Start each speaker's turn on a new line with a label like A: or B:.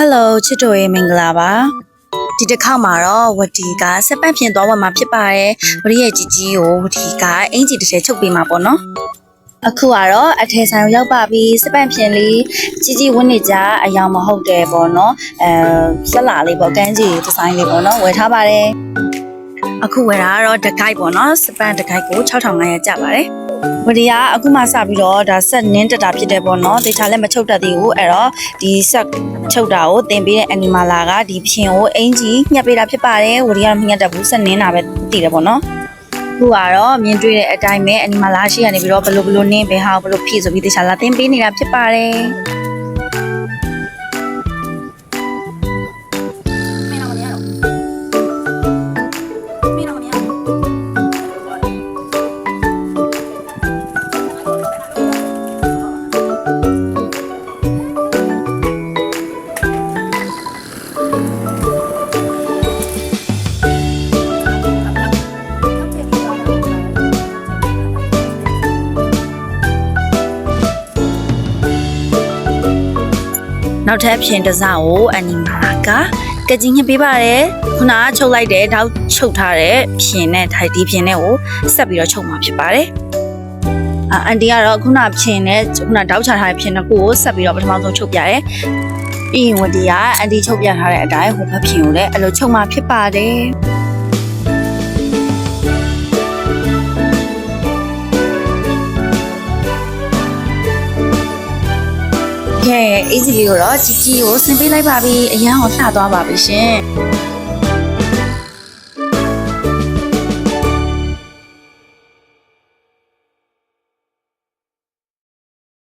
A: Hello ချစ်တို့ရေမင်္ဂလာပါဒီတစ်ခေါက်မှာတော့ဝတီကစက်ပတ်ဖြင့်သွားဝင်มาဖြစ်ပါတယ်ဝရီရဲ့ជីជីကိုဝတီကအင်ဂျီတစ်ထည်ချုပ်ပေးมาပေါ့နော်အခုကတော့အထေဆိုင်ကိုရောက်ပါပြီစပန့်ဖြင်လေးကြီးကြီးဝင်းနေကြအယောင်မဟုတ်တယ်ပေါ့နော်အဲဆက်လာလေးပေါ့ကန်းကြီးဒီဇိုင်းလေးပေါ့နော်ဝယ်ထားပါတယ်အခုဝယ်တာကတော့ဒဂိုက်ပေါ့နော်စပန့်ဒဂိုက်ကို6500ကျပါတယ် ဝဒီကအခုမှစပြီးတော့ဒါဆက်နင်းတက်တာဖြစ်တယ်ပေါ့နော်ဒေချာလည်းမချုပ်တတ်သေးဘူးအဲ့တော့ဒီဆက်ချုပ်တာကိုတင်ပေးတဲ့ animal လာကဒီဖြင်ကိုအင်ကြီးညှက်ပေးတာဖြစ်ပါတယ်ဝဒီကတော့မညှက်တတ်ဘူးဆက်နင်းတာပဲတည်တယ်ပေါ့နော်ခုကတော့မြင်တွေ့တဲ့အတိုင်းပဲ animal လာရှိရနေပြီးတော့ဘလို့ဘလို့နင်းဘယ်ဟာဘလို့ဖြည့်ဆိုပြီးဒေချာလာတင်ပေးနေတာဖြစ်ပါတယ် နောက်ထပ်ဖြင်တစ်စကိုအနီမာလာကကကြီးညှစ်ပေးပါတယ်ခုနကချုပ်လိုက်တဲ့တောက်ချုပ်ထားတဲ့ဖြင်နဲ့ထိုက်ဒီဖြင်နဲ့ကိုဆက်ပြီးတော့ချုပ်မှာဖြစ်ပါတယ်အာအန်တီကတော့ခုနဖြင်နဲ့ခုနတောက်ချထားတဲ့ဖြင်နှစ်ခုကိုဆက်ပြီးတော့ပထမဆုံးချုပ်ပြရဲပြီးရင်ဝတီကအန်တီချုပ်ပြထားတဲ့အတိုင်းဟိုဘက်ဖြင်ကိုလည်းအဲ့လိုချုပ်မှာဖြစ်ပါတယ် ကဲအေးစီလေးကိုတော့ជីជីကိုဆင်ပေးလိုက်ပါပြီအရန်ကိုလှသွားပါပြီရှင်